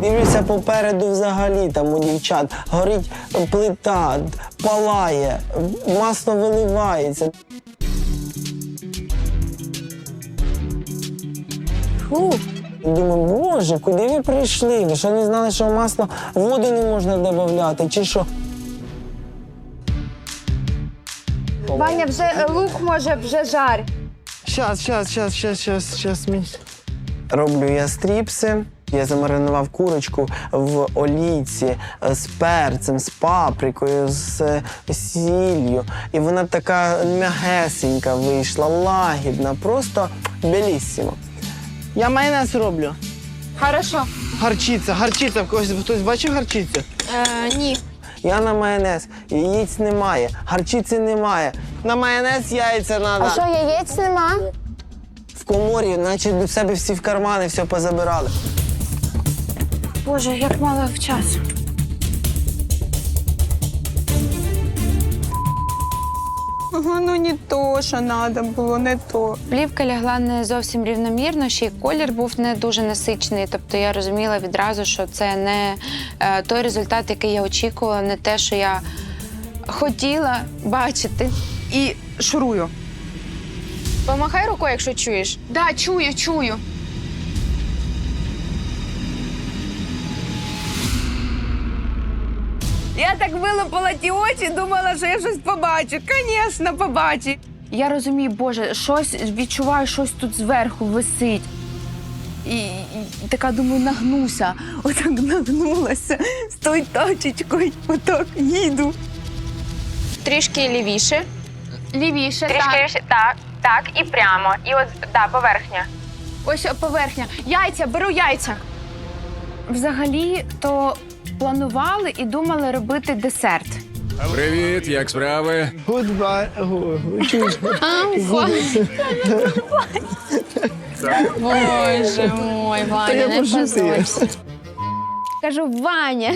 Дивлюся попереду взагалі там у дівчат. Горить плита, палає, масло виливається. Фу. Думаю, боже, куди ви прийшли? Ви що не знали, що масло воду не можна додати, чи що? Ваня, вже лук може вже жар. Щас, щас, щас, щас, щас, щас. мій. Роблю я стріпси. Я замаринував курочку в олійці е, з перцем, з паприкою, з е, сіллю. І вона така м'ягесенька вийшла, лагідна, просто беліссимо. Я майонез роблю. Хорошо. Гарчиця, гарчиця. В когось хтось бачив гарчицю? Е, ні. Я на майонез. Яєць немає, гарчиці немає. На майонез яйця треба. А що, яєць нема? В коморі, наче до себе всі в кармани все позабирали. Боже, як мало в часу. Ага, ну не то, що треба було, не то. Плівка лягла не зовсім рівномірно, ще й колір був не дуже насичений. Тобто я розуміла відразу, що це не е, той результат, який я очікувала, не те, що я хотіла бачити. І шурую. Помахай рукою, якщо чуєш. Да, чую, чую. Я так вилупила ті очі, думала, що я щось побачу. Звісно, побачу. Я розумію, Боже, щось відчуваю, щось тут зверху висить. І, і така думаю, нагнуся. Отак нагнулася з тою тачечкою, отак їду. Трішки лівіше. Лівіше, Трішки так. лівіше. Так, так, і прямо. І от да, поверхня. Ось поверхня. Яйця, беру яйця. Взагалі, то планували і думали робити десерт. Привіт, як справи? Goodbye. Боже мой, Ваня, не позорься. Кажу, Ваня,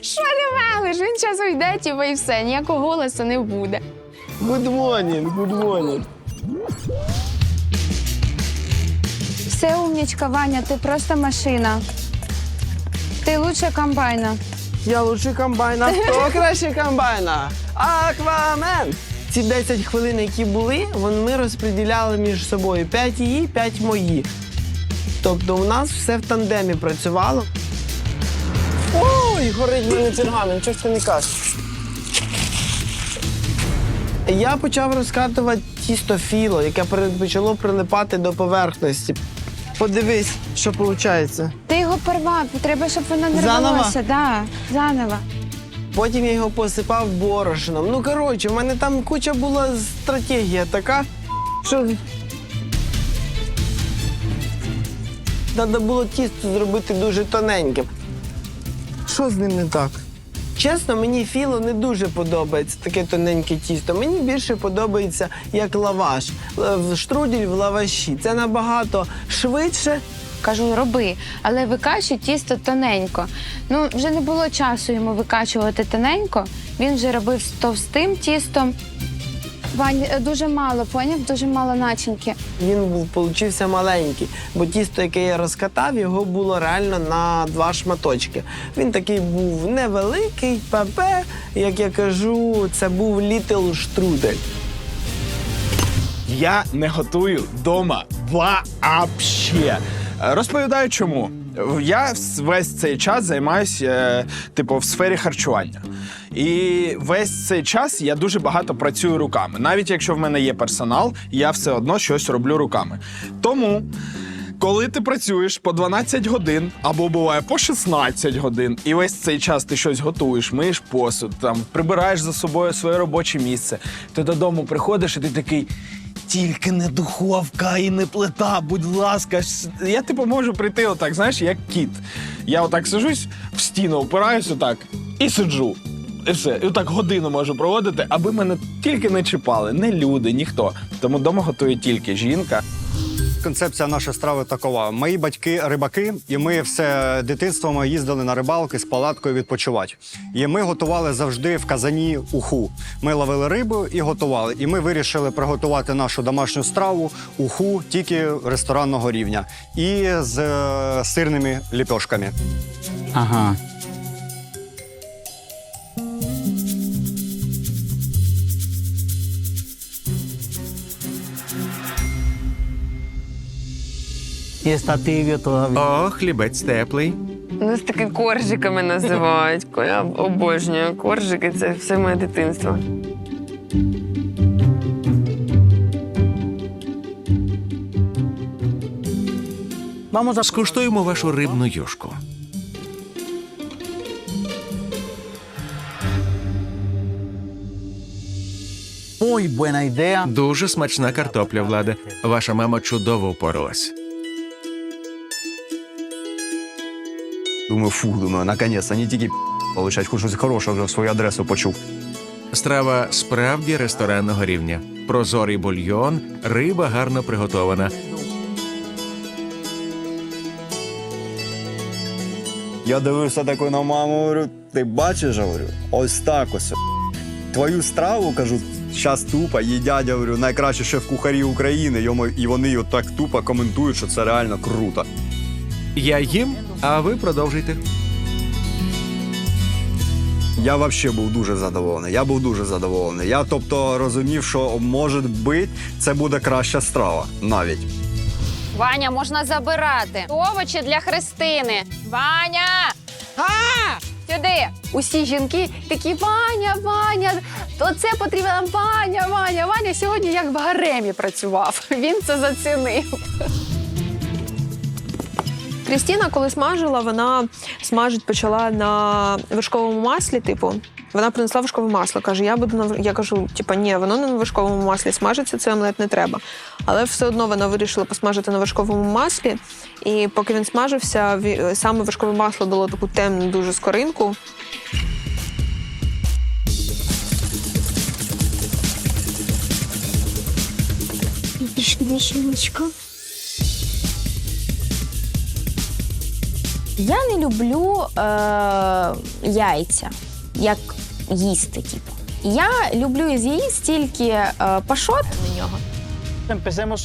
що не велиш? Він час уйде, типу, і все, ніякого голосу не буде. Good morning, good morning. Все, умнічка, Ваня, ти просто машина. Ти лучше комбайна. Я лучший комбайн, а хто краще комбайна? Аквамен! Ці 10 хвилин, які були, ми розподіляли між собою 5 її, 5 мої. Тобто у нас все в тандемі працювало. Ой, горить мене пергамент, чого ж ти не кажеш? Я почав розкатувати тісто філо, яке почало прилипати до поверхності. Подивись, що виходить. Ти його порвав, треба, щоб воно не Заново? рвалося. Да, заново. Потім я його посипав борошном. Ну, коротше, в мене там куча була стратегія така, що. Треба було тісто зробити дуже тоненьким. Що з ним не так? Чесно, мені філо не дуже подобається таке тоненьке тісто. Мені більше подобається як лаваш. Е, в Штрудель в лаваші. Це набагато швидше. Кажу, роби, але викачуй тісто тоненько. Ну, вже не було часу йому викачувати тоненько. Він вже робив з товстим тістом. Вань, е, дуже мало, поняв? Дуже мало начинки. Він був получився маленький, бо тісто, яке я розкатав, його було реально на два шматочки. Він такий був невеликий, пепе, як я кажу, це був літл штрудель. Я не готую вдома вообще. Розповідаю чому. Я весь цей час займаюся, е, типу, в сфері харчування. І весь цей час я дуже багато працюю руками. Навіть якщо в мене є персонал, я все одно щось роблю руками. Тому. Коли ти працюєш по 12 годин або буває по 16 годин, і весь цей час ти щось готуєш, миєш посуд, там прибираєш за собою своє робоче місце, ти додому приходиш і ти такий. Тільки не духовка і не плита, будь ласка. Я типу можу прийти отак, знаєш, як кіт. Я отак сижусь, в стіну опираюсь отак і сиджу. І все. І отак годину можу проводити, аби мене тільки не чіпали, не люди, ніхто. Тому вдома готує тільки жінка. Концепція нашої страви такова. Мої батьки рибаки, і ми все дитинство ми їздили на рибалки з палаткою відпочивати. І ми готували завжди в казані уху. Ми ловили рибу і готували. І ми вирішили приготувати нашу домашню страву уху тільки ресторанного рівня і з е, сирними ліпешками. Ага. Y está tibio todavía. О, хлібець теплий. Нас таки коржиками називають. Я обожнюю коржики, це все моє дитинство. Vamos a Скуштуємо вашу рибну юшку. muy buena idea. Дуже смачна картопля, владе. Ваша мама чудово впоралась. Думаю, фу, думаю, наконець, не тільки получать, хоч щось хороше вже в свою адресу почув. Страва справді ресторанного рівня. Прозорий бульйон, риба гарно приготована. Я дивився тако на маму, говорю, ти бачиш, говорю, ось так ось. Твою страву, кажу, щас тупо їдять, говорю, найкращі шеф-кухарі України, йому, і вони от так тупо коментують, що це реально круто. Я їм, а ви продовжуйте. Я взагалі був дуже задоволений. Я був дуже задоволений. Я тобто розумів, що може бути, це буде краща страва навіть. Ваня, можна забирати. Овочі для Христини. Ваня! А! Сюди! Усі жінки такі Ваня, Ваня, то це потрібно Ваня, Ваня. Ваня сьогодні як в гаремі працював. Він це зацінив. Крістіна, коли смажила, вона смажить почала на вершковому маслі, типу. Вона принесла вершкове масло. Каже, я буду на я кажу, типа, ні, воно не на вершковому маслі смажиться, це омлет не треба. Але все одно вона вирішила посмажити на вершковому маслі. І поки він смажився, саме вершкове масло дало таку темну дуже скоринку. Я не люблю е, яйця, як їсти, типу. Я люблю із яїць тільки е, пашот на нього.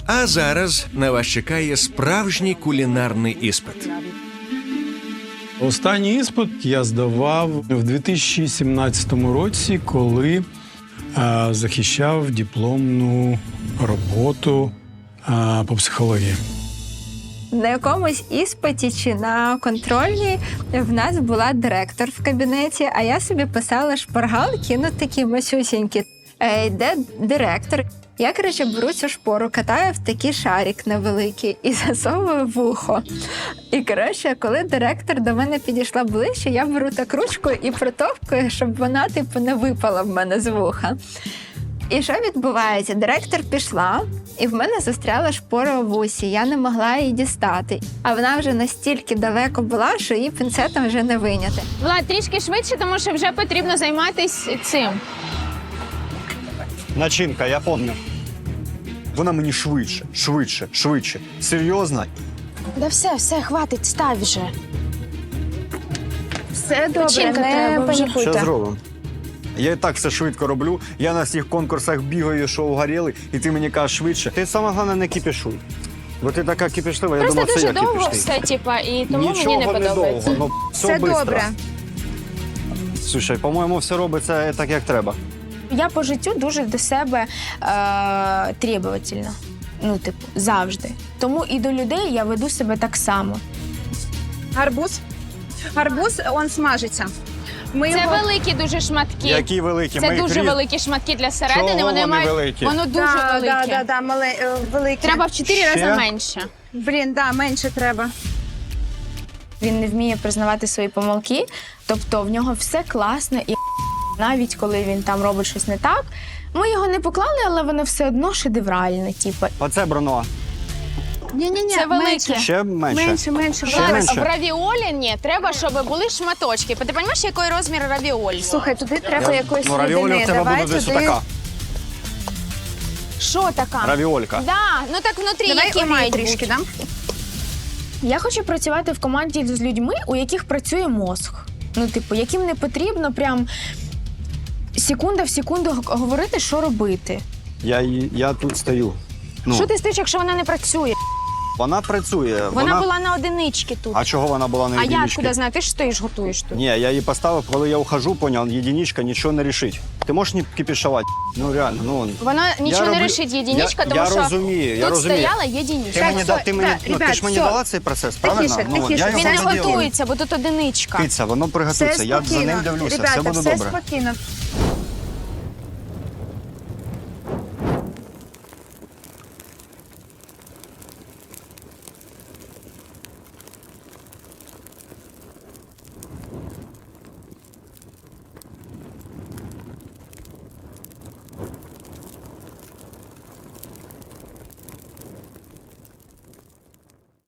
А зараз на вас чекає справжній кулінарний іспит. Останній іспит я здавав в 2017 році, коли е, захищав дипломну роботу е, по психології. На якомусь іспиті чи на контрольній в нас була директор в кабінеті, а я собі писала шпаргалки, ну такі масюсінькі. Е, йде директор. Я, коротше, беру цю шпору, катаю в такий шарик невеликий і засовую в ухо. І коротше, коли директор до мене підійшла ближче, я беру так ручку і притовкую, щоб вона, типу, не випала в мене з вуха. І що відбувається? Директор пішла, і в мене застряла шпора у вусі. Я не могла її дістати. А вона вже настільки далеко була, що її пінцетом вже не виняти. Влад, трішки швидше, тому що вже потрібно займатися цим. Начинка, я пам'ятаю. Вона мені швидше, швидше, швидше. Серйозно? Да все, все, хватить, став вже. Все добре, Печінка не треба вже. Що зробимо? Я і так все швидко роблю. Я на всіх конкурсах бігаю, що угоріли, і ти мені кажеш швидше. Ти саме головне не кипішуй. Бо ти така кипішлива, я Просто думав, це дуже я довго кипішний. все, типа, і тому Нічого мені не не подобається. довго, ну все, бистро. добре. Слушай, по-моєму, все робиться так, як треба. Я по життю дуже до себе е, требовательна. Ну, типу, завжди. Тому і до людей я веду себе так само. Гарбуз. Гарбуз, он смажиться. Ми Це його... великі дуже шматки. Які великі, Це ми їх дуже різ- великі шматки для середини. Чого вони вони мають великі? воно дуже да, велике. Да, да, да, мале, е, великі. Треба в чотири Ще? рази менше. Блін, да, менше треба. Він не вміє признавати свої помилки, тобто в нього все класно, і навіть коли він там робить щось не так, ми його не поклали, але воно все одно шедевральне. Типу. Оце Бруно. Ні-ні-ні, Це велике. Ще менше. Менше, менше. Ще Влад, менше. В равіолі ні, треба, щоб були шматочки. Ти розумієш, який розмір равіолі? Слухай, туди треба якоїсь Ну, равіолі в тебе Давай буде десь туди. така. Що така? Равіолька. Да, ну так внутрі Давай які олії мають трішки, бути. да? Я хочу працювати в команді з людьми, у яких працює мозг. Ну, типу, яким не потрібно прям секунда в секунду г- говорити, що робити. Я, її- я тут стою. Ну, Що ти стоїш, якщо вона не працює? Вона працює. Вона, була на одинички тут. А чого вона була на а я откуда знаю? Ти ж стоїш, готуєш тут. Ні, я її поставив, коли я ухожу, поняв, єдиничка нічого не рішить. Ти можеш не кипішувати? Ну реально, ну. Вона нічого не роблю- рішить єдиничка, я, тому я що розумію, я тут розумію. стояла Ти єдиничка. мені, да, ти мені, так, ну, ти ребят, ж мені всьо. дала цей процес, правильно? Тихіше, ну, тихіше. я його Він не готується, бо тут одиничка. Киця, воно приготується. Я за ним дивлюся, Ребята, все буде все добре. спокійно.